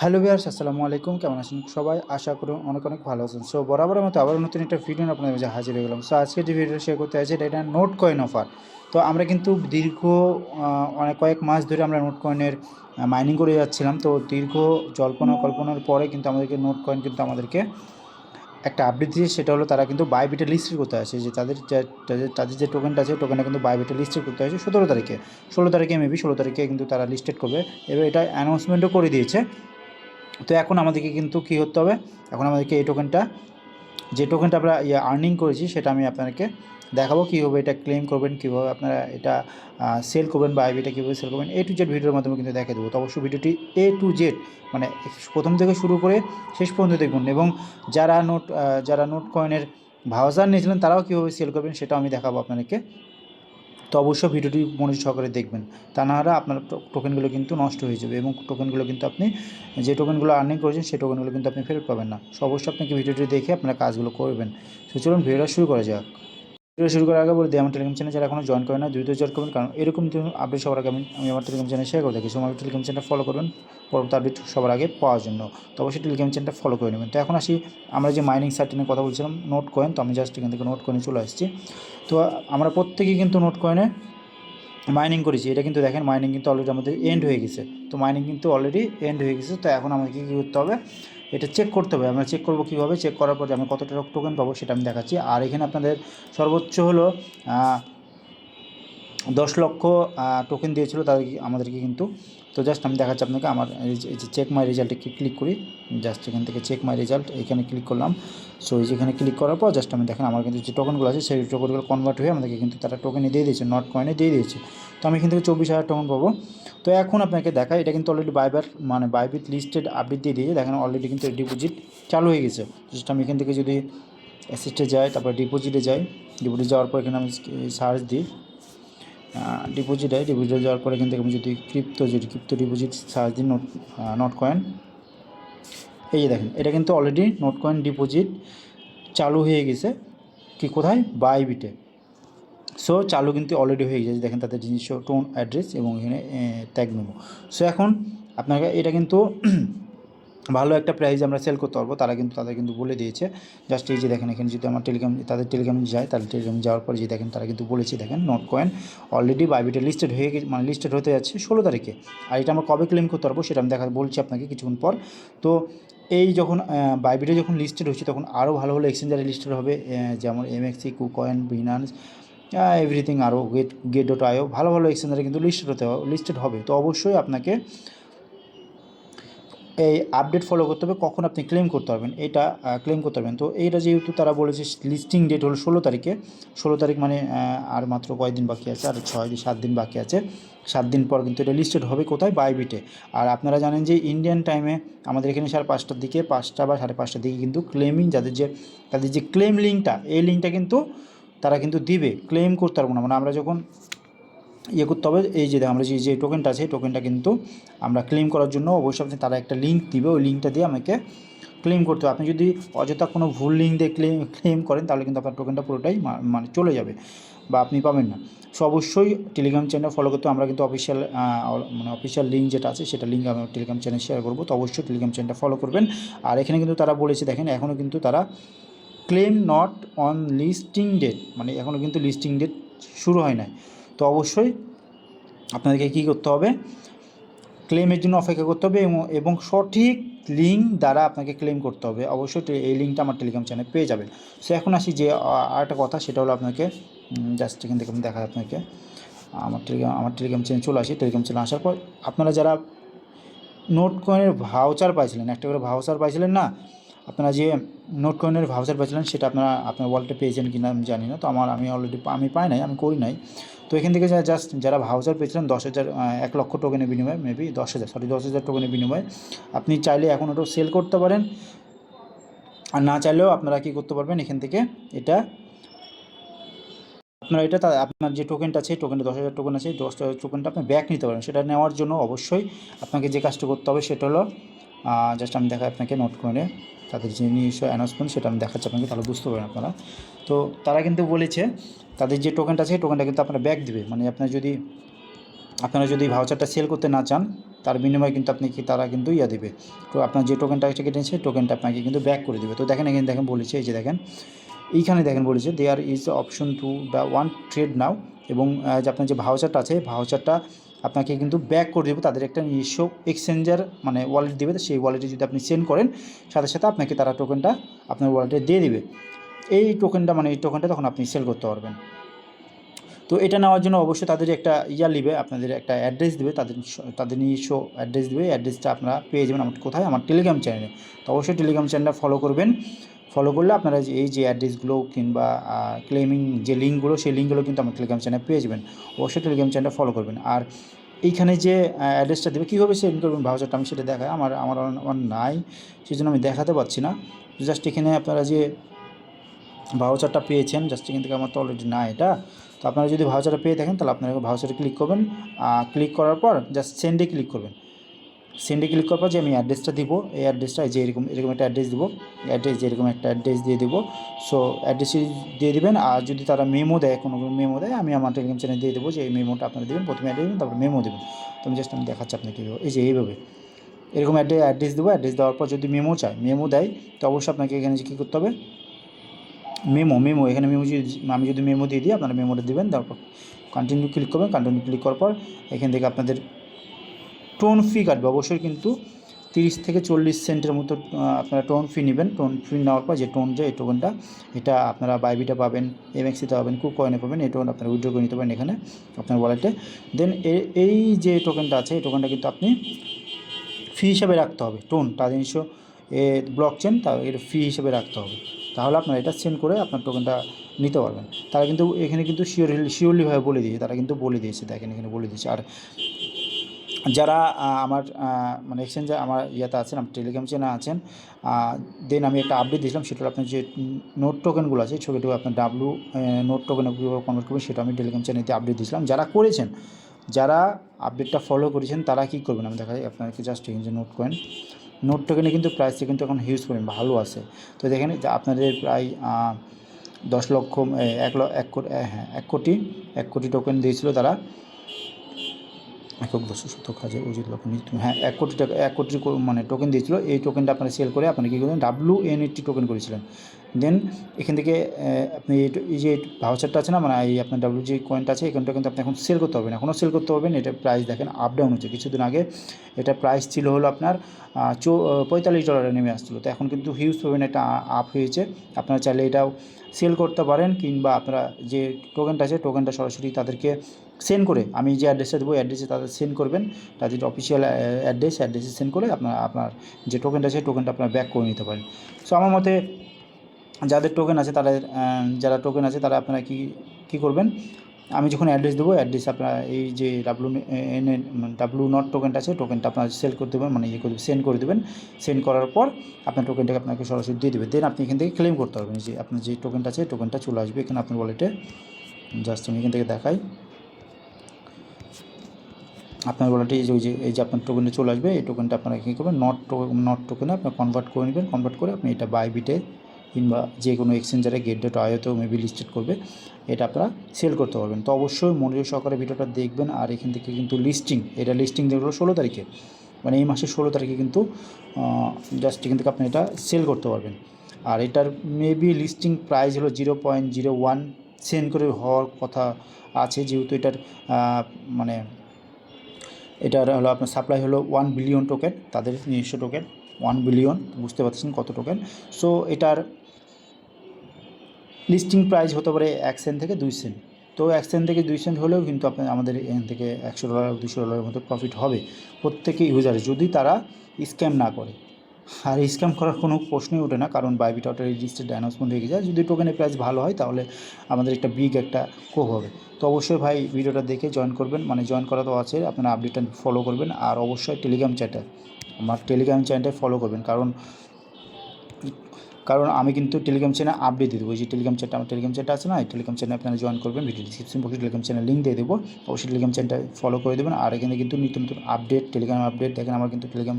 Hello viewers আসসালামু আলাইকুম। কেমন আছেন সবাই? আশা করি অনেক অনেক ভালো আছেন। সো বরাবরের মতো আবার নতুন একটা ভিডিও আপনাদের মাঝে হাজির হয়ে গেলাম। সো আজকে যে ভিডিও শেয়ার করতে আছে এটা নোট কয়েন অফার তো আমরা কিন্তু দীর্ঘ অনেক কয়েক মাস ধরে আমরা নোট কয়েনের মাইনিং করে যাচ্ছিলাম। তো দীর্ঘ জল্পনা কল্পনার পরে কিন্তু আমাদেরকে নোট কয়েন কিন্তু আমাদেরকে একটা আপডেট দিয়েছে। সেটা হলো তারা কিন্তু বাইবিটে লিস্টেড করতে আছে যে তাদের তাদের যে টোকেনটা আছে টোকেনটা কিন্তু বাইবিটে লিস্টেড করতে আছে সতেরো তারিখে। ষোলো তারিখে মেবি ষোলো তারিখে কিন্তু তারা লিস্টেড করবে। এবার এটা অ্যানাউন্সমেন্টও করে দিয়েছে। তো এখন আমাদেরকে কিন্তু কী করতে হবে? এখন আমাদেরকে এই টোকেনটা যে টোকেনটা আমরা ইয়ে আর্নিং করেছি, সেটা আমি আপনাদেরকে দেখাবো কীভাবে এটা ক্লেম করবেন, কীভাবে আপনারা এটা সেল করবেন বা আইবিটা কীভাবে সেল করবেন। এ টু জেড ভিডিওর মাধ্যমে কিন্তু দেখে দেবো। তো অবশ্যই ভিডিওটি এ টু জেড মানে প্রথম থেকে শুরু করে শেষ পর্যন্ত দেখুন। এবং যারা নোট যারা নোট কয়েনের ভাউজার নিয়েছিলেন, তারাও কীভাবে সেল করবেন, সেটাও আমি দেখাবো আপনাদেরকে। তো অবশ্যই ভিডিওটি মনোযোগ সহকারে দেখবেন। তা না হলে আপনার টোকেনগুলো কিন্তু নষ্ট হয়ে যাবে এবং টোকেনগুলো কিন্তু আপনি, যে টোকেনগুলো আর্নিং করেছেন সেই টোকেনগুলো কিন্তু আপনি ফেরত পাবেন না। সো অবশ্যই আপনাকে ভিডিওটি দেখে আপনার কাজগুলো করবেন। তো চলুন ভিডিওটা শুরু করা যাক। ভিডিও শুরু করার আগে বলে দিই, আমার টেলিগ্রাম চ্যানেল যারা এখনও জয়েন করেন না দ্রুত জয়েন করবেন। কারণ এরকম আপডেট সবার আগে আমি আমি আমার টেলিগ্রাম চ্যানেল শেয়ার করে থাকি। সো আমার টেলিগ্রাম চ্যানেলটা ফলো করবেন, পরবর্তী আপডেট সবার আগে পাওয়ার জন্য। তো অবশ্যই টেলিগ্রাম চ্যানেলটা ফলো করে নেবেন। তো এখন আসি, আমরা যে মাইনিং সাইট নিয়ে কথা বলছিলাম নোট কয়েন তো আমি জাস্ট এখান থেকে নোট কয়েনে চলে আসছি। তো আমরা প্রত্যেকেই কিন্তু নোট কয়েনে মাইনিং করেছি। এটা কিন্তু দেখেন মাইনিং কিন্তু অলরেডি আমাদের এন্ড হয়ে গেছে। তো মাইনিং কিন্তু অলরেডি এন্ড হয়ে গেছে। তো এখন আমাকে কী করতে হবে? এটা চেক করতে হবে। আমরা চেক করব কীভাবে? চেক করার পর আমি কতটা টোকেন পাবো সেটা আমি দেখাচ্ছি। আর এখানে আপনাদের সর্বোচ্চ হলো দশ লক্ষ টোকেন দিয়েছিল তাদেরকে আমাদেরকে কিন্তু। তো জাস্ট আমি দেখাচ্ছি আপনাকে আমার চেক মাই রেজাল্টে ক্লিক করি। জাস্ট এখান থেকে চেক মাই রেজাল্ট এখানে ক্লিক করলাম। সো এই যেখানে ক্লিক করার পর জাস্ট আমি দেখেন আমার কিন্তু যে টোকেনগুলো আছে, সেই টোকেনগুলো কনভার্ট হয়ে আমাদেরকে কিন্তু তারা টোকেনে দিয়ে দিয়েছে নট কয়েনে দিয়ে দিয়েছে। তো আমি এখান থেকে চব্বিশ হাজার টোকেন পাবো। তো এখন আপনাকে দেখায় এটা কিন্তু অলরেডি বাইবার মানে বাইবিট লিস্টেড আপডেট দিয়ে দিয়েছে। দেখেন অলরেডি কিন্তু ডিপোজিট চালু হয়ে গেছে। জাস্ট আমি এখান থেকে যদি অ্যাসিস্টে যাই, তারপর ডিপোজিটে যাই ডিপোজিট যাওয়ার পর এখানে আমি সার্চ দিই। ডিপোজিট হয় ডিপোজিটে যাওয়ার পর এখান থেকে আমি যদি ক্রিপ্টো যদি ক্রিপ্টো ডিপোজিট সার্চ দিই নোট নোট কয়েন এই যে দেখেন, এটা কিন্তু অলরেডি নোট কয়েন ডিপোজিট চালু হয়ে গেছে। কি কোথায়? বাইবিটে সো চালু কিন্তু অলরেডি হয়ে গেছে। দেখেন তাদের জিনিস টোন অ্যাড্রেস এবং এখানে ট্যাগ মেমো সো এখন আপনাকে এটা কিন্তু ভালো একটা প্রাইজ আমরা সেল করতে পারব। তারা কিন্তু, তাদের কিন্তু বলে দিয়েছে। জাস্ট এই যে দেখেন, এখানে যদি আমার টেলিগ্রাম তাদের টেলিগ্রাম যায়, তাহলে টেলিগ্রাম যাওয়ার পরে যে দেখেন, তারা কিন্তু বলেছে, দেখেন নোট কয়েন অলরেডি বাইবিটে লিস্টেড হয়ে গেছে মানে লিস্টেড হতে যাচ্ছে ষোলো তারিখে। আর এটা আমরা কবে ক্লেম করতে পারব, সেটা আমি দেখা, বলছি আপনাকে কিছুক্ষণ পর। তো, এই যখন বাইবিটে যখন লিস্টেড হচ্ছে তখন আরও ভালো ভালো এক্সচেঞ্জারে লিস্টেড হবে যেমন এমএক্সি কুকয়েন বিনান্স এভরিথিং আরও গেট গেট ডট আইও ভালো ভালো এক্সচেঞ্জারে কিন্তু লিস্টেড হতে লিস্টেড হবে। তো অবশ্যই আপনাকে এই আপডেট ফলো করতে হবে, কখন আপনি ক্লেম করতে পারবেন, এটা ক্লেম করতে পারবেন। তো এইটা যেহেতু তারা বলেছে লিস্টিং ডেট হলো ষোলো তারিখে, ষোলো তারিখ মানে আর মাত্র কয়েকদিন বাকি আছে? আর ছয় সাত দিন বাকি আছে। সাত দিন পর কিন্তু এটা লিস্টেড হবে কোথায়? বাইবিটে আর আপনারা জানেন যে ইন্ডিয়ান টাইমে আমাদের এখানে সাড়ে পাঁচটার দিকে, পাঁচটা বা সাড়ে পাঁচটার দিকে কিন্তু ক্লেমিং যাদের যে, তাদের যে ক্লেম লিঙ্কটা এই লিঙ্কটা কিন্তু তারা কিন্তু দিবে ক্লেম করতে পারব না। মানে আমরা যখন ইয়ে করতে হবে, এই যে আমরা যে যে টোকেনটা আছে টোকেনটা কিন্তু আমরা ক্লেম করার জন্য অবশ্যই আপনি তারা একটা লিঙ্ক দিবে। ওই লিঙ্কটা দিয়ে আমাকে ক্লেম করতে হবে। আপনি যদি অযথা কোনো ভুল লিঙ্ক দিয়ে ক্লেম ক্লেম করেন, তাহলে কিন্তু আপনার টোকেনটা পুরোটাই মানে চলে যাবে বা আপনি পাবেন না। সো অবশ্যই টেলিগ্রাম চ্যানেল ফলো করতে আমরা কিন্তু অফিসিয়াল মানে অফিসিয়াল লিঙ্ক যেটা আছে, সেটা লিঙ্ক আমি টেলিগ্রাম চ্যানেল শেয়ার করব। তো অবশ্যই টেলিগ্রাম চ্যানেলটা ফলো করবেন। আর এখানে কিন্তু তারা বলেছে, দেখেন এখনও কিন্তু তারা claim not on listing date মানে এখনও কিন্তু লিস্টিং ডেট শুরু হয় নাই। তো অবশ্যই আপনাদেরকে কী করতে হবে? ক্লেমের জন্য অপেক্ষা করতে হবে এবং সঠিক লিঙ্ক দ্বারা আপনাকে ক্লেম করতে হবে। অবশ্যই এই লিঙ্কটা আমার টেলিগ্রাম চ্যানেল পেয়ে যাবেন। সো এখন আসি যে আর একটা কথা, সেটা হলো আপনাকে জাস্ট এখান থেকে আমি আপনাকে। আমার টেলিগ্রাম আমার টেলিগ্রাম চ্যানেল চলে আসি। টেলিগ্রাম চ্যানেল আসার পর আপনারা যারা নোট কয়েনের ভাউচার পাইছিলেন, একটা করে ভাউচার পাইছিলেন না আপনারা যে নোট কয়েনের ভাউচার পাইছিলেন সেটা আপনারা আপনার ওয়ালেটে পেয়েছেন কিনা আমি জানি না। তো আমার, আমি অলরেডি আমি পাই নাই, আমি করি নাই। তো এখান থেকে জাস্ট যারা ভাউচার পেয়েছিলেন, দশ হাজার এক লক্ষ টোকেনের বিনিময়ে মেবি দশ হাজার সরি দশ হাজার টোকেনের বিনিময়ে, আপনি চাইলে এখন ওটাও সেল করতে পারেন। আর না চাইলেও আপনারা কী করতে পারবেন, এখান থেকে এটা, আপনারা এটা আপনার যে টোকেনটা আছে টোকেনটা দশ হাজার টোকেন আছে, দশ হাজার টোকেনটা আপনি ব্যাক নিতে পারেন। সেটা নেওয়ার জন্য অবশ্যই আপনাকে যে কাজটা করতে হবে, সেটা হলো জাস্ট আমি দেখাই আপনাকে নোট করে তাদের যে নিজস্ব অ্যানাউন্সমেন্ট সেটা আমি দেখাচ্ছি আপনাকে, তাহলে বুঝতে পারবেন আপনারা। তো তারা কিন্তু বলেছে, তাদের যে টোকেনটা আছে, সেই টোকেনটা কিন্তু আপনারা ব্যাক দেবে। মানে আপনার যদি, আপনারা যদি ভাউচারটা সেল করতে না চান, তার বিনিময়ে কিন্তু আপনি কি, তারা কিন্তু ইয়া দেবে। তো আপনার যে টোকেনটা কেটেছে টোকেনটা আপনাকে কিন্তু ব্যাক করে দেবে। তো দেখেন, এখানে দেখেন বলেছে, এই যে দেখেন, এইখানে দেখেন বলেছে there is option to the one trade now এবং আপনার যে ভাউচারটা আছে ভাউচারটা আপনাকে কিন্তু ব্যাক করে দেবে তাদের একটা নিজস্ব এক্সচেঞ্জার মানে ওয়ালেট দেবে। সেই ওয়ালেটে যদি আপনি সেন্ড করেন, সাথে সাথে আপনাকে তারা টোকেনটা আপনার ওয়ালেটে দিয়ে দেবে। এই টোকেনটা মানে এই টোকেনটা তখন আপনি সেল করতে পারবেন। তো এটা নেওয়ার জন্য অবশ্যই তাদের একটা ইয়া নেবে, আপনাদের একটা অ্যাড্রেস দেবে, তাদের তাদের নিজস্ব অ্যাড্রেস দেবে। অ্যাড্রেসটা আপনারা পেয়ে যাবেন আমার কোথায়? আমার টেলিগ্রাম চ্যানেলে তো অবশ্যই টেলিগ্রাম চ্যানেলটা ফলো করবেন। ফলো করলে আপনারা এই যে অ্যাড্রেসগুলো কিংবা ক্লেমিং যে লিঙ্কগুলো সেই লিঙ্কগুলো কিন্তু আমার টেলিগ্রাম চ্যানেল পেয়ে যাবেন। অবশ্যই টেলিগ্রাম চ্যানেলটা ফলো করবেন। আর এইখানে যে অ্যাড্রেসটা দেবে, কীভাবে সেন্ড করবেন ভাউচারটা আমি সেটা দেখাই আমার আমার আমার নাই সেই জন্য আমি দেখাতে পারছি না। জাস্ট এখানে আপনারা যে ভাউচারটা পেয়েছেন জাস্ট এখান থেকে আমার তো অলরেডি না এটা। তো আপনারা যদি ভাউচারটা পেয়ে থাকেন, তাহলে আপনারা ভাউচারে ক্লিক করবেন। ক্লিক করার পর জাস্ট সেন্ডে ক্লিক করবেন। সেন্ডে ক্লিক করার পর যে আমি অ্যাড্রেসটা দিব, এই অ্যাড্রেসটা যে এরকম এরকম একটা অ্যাড্রেস দিব অ্যাড্রেস যে এরকম একটা অ্যাড্রেস দিয়ে দেবো। সো অ্যাড্রেস দিয়ে দিবেন, আর যদি তারা মেমো দেয়, কোনো মেমো দেয়, আমি আমার টেলিগ্রাম চ্যানেল দিয়ে দেবো যে এই মেমোটা আপনারা দেবেন, প্রথমে অ্যাড্রেস দেবেন, তারপর মেমো দেবেন। তো আমি জাস্ট আমি দেখাচ্ছি আপনাকে এই যে এইভাবে। এরকম অ্যাড্রেস অ্যাড্রেস দেবো অ্যাড্রেস দেওয়ার পর যদি মেমো চায় মেমো দেয়, তো অবশ্যই আপনাকে এখানে কী করতে হবে? মেমো মেমো এখানে মেমো আমি যদি মেমো দিয়ে দিই, আপনারা মেমোটা দেবেন তারপর কন্টিনিউ ক্লিক করবেন কন্টিনিউ ক্লিক করার পর এখান থেকে আপনাদের টোন ফি কাটবে। অবশ্যই কিন্তু তিরিশ থেকে চল্লিশ সেন্টের মতো আপনারা টোন ফি নেবেন। টোন ফি নেওয়ার পর যে টোন যে এই টোকনটা এটা আপনারা বাইবিটা পাবেন এমএক্সিতে পাবেন কুক কয়েনে পাবেন, এই টোন আপনারা উইড্রো করে নিতে পারেন এখানে আপনার ওয়ালেটে দেন এই যে টোকেনটা আছে, এই টোকেনটা কিন্তু আপনি ফি হিসাবে রাখতে হবে। টোন তা জিনিস এ ব্লক চেন তা এর ফি হিসেবে রাখতে হবে। তাহলে আপনারা এটা সেন্ড করে আপনার টোকেনটা নিতে পারবেন। তারা কিন্তু এখানে কিন্তু শিওর শিওরলিভাবে বলে দিয়েছে, তারা কিন্তু বলে দিয়েছে, দেখেন এখানে বলে দিয়েছে। আর যারা আমার মানে এক্সচেঞ্জে আমার ইয়েতে আছেন, আমার টেলিগ্রাম চ্যানেল আছেন দেন আমি একটা আপডেট দিয়েছিলাম, সেটা আপনার যে নোট টোকেনগুলো আছে ছবিটা আপনার ডাব্লু নোট টোকেনে কীভাবে কনভার্ট করবেন, সেটা আমি টেলিগ্রাম চ্যানেলে আপডেট দিয়েছিলাম। যারা করেছেন, যারা আপডেটটা ফলো করেছেন, তারা কী করবেন? আমি দেখাই, আপনাকে জাস্ট যে নোট কয়েন নোট টোকেনে কিন্তু প্রাইসটা কিন্তু এখন হিউজ করেন ভালো আছে। তো দেখেন আপনাদের প্রায় দশ লক্ষ এক ল, এক কোটি হ্যাঁ এক কোটি এক কোটি টোকেন দিয়েছিল তারা। একক দশ শতক কাজে উচিত লক্ষ্য নিযুক্ত হ্যাঁ এক কোটি টাকা এক কোটি মানে টোকেন দিয়েছিল। এই টোকেনটা আপনারা সেল করে আপনি কী করবেন ডাব্লু এন এটি টোকেন করেছিলেন। দেন এখান থেকে আপনি এই যে ভাউচারটা আছে না মানে এই আপনার ডাব্লু যে কয়েনটা আছে এই কিন্তু আপনি এখন সেল করতে পারবেন। এখনও সেল করতে পারবেন, এটা প্রাইস দেখেন আপ ডাউন হচ্ছে। কিছুদিন আগে এটা প্রাইস ছিল হলো আপনার চৌ পঁয়তাল্লিশ ডলারে নেমে আসছিল। তো এখন কিন্তু হিউজ পরিমাণে এটা আপ হয়েছে। আপনারা চাইলে এটাও সেল করতে পারেন, কিংবা আপনারা যে টোকেনটা আছে টোকেনটা সরাসরি তাদেরকে সেন্ড করে আমি যে অ্যাড্রেসটা দেবো অ্যাড্রেসে তাদের সেন্ড করবেন তাদের অফিসিয়াল অ্যাড্রেস অ্যাড্রেসে সেন্ড করে আপনার আপনার যে টোকেনটা আছে টোকেনটা আপনার ব্যাক করে নিতে পারেন। সো আমার মতে যাদের টোকেন আছে আহ, যারা টোকেন আছে তারা আপনারা কি কী করবেন? আমি যখন অ্যাড্রেস দেবো অ্যাড্রেস আপনারা এই যে ডাব্লু এন ডাব্লু নট টোকেনটা আছে টোকেনটা আপনার সেল করে দেবেন মানে ইয়ে করে সেন্ড করে দেবেন। সেন্ড করার পর আপনার টোকেনটাকে আপনাকে সরাসরি দিয়ে দেবে। দেন আপনি এখান থেকে ক্লেম করতে পারবেন যে আপনার যে টোকেনটা আছে টোকেনটা চলে আসবে এখানে আপনার ওয়ালেটে জাস্ট আমি এখান থেকে দেখাই। আপনার ওয়ালেটে যে, ওই যে, এই যে আপনার টোকেনটা চলে আসবে, এই টোকেনটা আপনারা কী করবেন? নট নট টোকেনে আপনার কনভার্ট করে নেবেন। কনভার্ট করে আপনি এটা বাইবিটে কিংবা যে কোনো এক্সচেঞ্জারে গেট ডট আয়তেও মেবি লিস্টেড করবে। এটা আপনারা সেল করতে পারবেন। তো অবশ্যই মনোযোগ সহকারে ভিডিওটা দেখবেন আর এখান থেকে কিন্তু লিস্টিং এটা লিস্টিং দেখল ষোলো তারিখে। মানে এই মাসের ষোলো তারিখে কিন্তু জাস্ট এখান থেকে আপনি এটা সেল করতে পারবেন। আর এটার মেবি লিস্টিং প্রাইস হলো zero point zero one cent করে হওয়ার কথা আছে। যেহেতু এটার মানে এটার হলো আপনার সাপ্লাই হলো ওয়ান বিলিয়ন টোকেন তাদের নিজস্ব টোকেন ওয়ান বিলিয়ন বুঝতে পারছেন কত টোকেন সো এটার লিস্টিং প্রাইস হতে পারে এক সেন্ট থেকে দুই সেন্ট তো এক সেন্ট থেকে দুই সেন্ট হলেও কিন্তু আপনার আমাদের এখান থেকে একশো ডলার দুশো ডলারের মতো প্রফিট হবে প্রত্যেকে ইউজারে যদি তারা স্ক্যাম না করে। আর স্ক্যাম করার কোনো প্রশ্নই ওঠে না, কারণ বাইবিট অটো রেজিস্টার্ড অ্যানাউন্সমেন্ট হয়ে যায়। যদি টোকেনের প্রাইস ভালো হয়, তাহলে আমাদের একটা বিগ একটা কোপ হবে। তো অবশ্যই ভাই ভিডিওটা দেখে জয়েন করবেন। মানে জয়েন করা তো আছে, আপনারা আপডেটটা ফলো করবেন। আর অবশ্যই টেলিগ্রাম চ্যানেল আমার টেলিগ্রাম চ্যানেলটা ফলো করবেন। কারণ কারণ আমি কিন্তু টেলিগ্রাম চ্যানেল আপডেট দিয়ে দেবো। যে টেলিগ্রাম চ্যানেল আমার টেলিগ্রাম চ্যানেল আছে না টেলিগ্রাম চ্যানেল আপনারা জয়েন করবেন ভিডিও ডিসক্রিপশন বক্সে টেলিগ্রাম চ্যানেল লিঙ্ক দিয়ে দেবো। অবশ্যই টেলিগ্রাম চ্যানেলটা ফলো করে দেবেন। আর এখানে কিন্তু নিত্য নতুন আপডেট টেলিগ্রাম আপডেট দেখেন আমার কিন্তু টেলিগ্রাম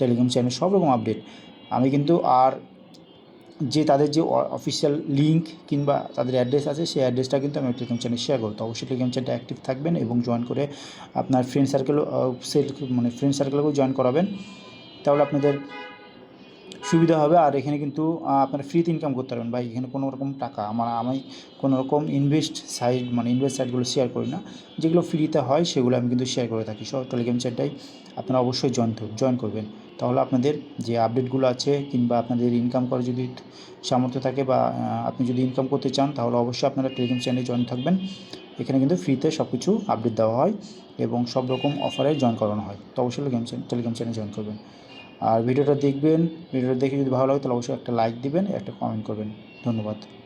টেলিগ্রাম চ্যানেল সব রকম আপডেট আমি কিন্তু আর যে তাদের যে অফিসিয়াল লিঙ্ক কিংবা তাদের অ্যাড্রেস আছে, সেই অ্যাড্রেসটা কিন্তু আমি টেলিগ্রাম চ্যানেল শেয়ার করব। তো অবশ্যই টেলিগ্রাম চ্যানেলটা অ্যাক্টিভ থাকবেন এবং জয়েন করে আপনার ফ্রেন্ড সার্কেলও সেল মানে ফ্রেন্ড সার্কেলকেও জয়েন করাবেন। তাহলে আপনাদের সুবিধা হবে আর এখানে কিন্তু আপনারা ফ্রিতে ইনকাম করতে পারবেন। বা এখানে কোনো রকম টাকা, আমার, আমি কোনো রকম ইনভেস্ট সাইট মানে ইনভেস্ট সাইটগুলো শেয়ার করি না। যেগুলো ফ্রিতে হয়, সেগুলো আমি কিন্তু শেয়ার করে থাকি। সব টেলিগ্রাম চ্যাটটাই আপনারা অবশ্যই জয়েন জয়েন করবেন। তাহলে আপনাদের যে আপডেটগুলো আছে কিংবা আপনাদের ইনকাম করার যদি সামর্থ্য থাকে বা আপনি যদি ইনকাম করতে চান, তাহলে অবশ্যই আপনারা টেলিগ্রাম চ্যানেলে জয়েন থাকবেন। এখানে কিন্তু ফ্রিতে সব কিছু আপডেট দেওয়া হয় এবং সব রকম অফারে জয়েন করানো হয়। তো অবশ্যই টেলিগ্রাম চ্যানেলে জয়েন করবেন। আর ভিডিওটা দেখবেন, ভিডিওটা দেখে যদি ভালো লাগে তাহলে অবশ্যই একটা লাইক দিবেন, একটা কমেন্ট করবেন। ধন্যবাদ।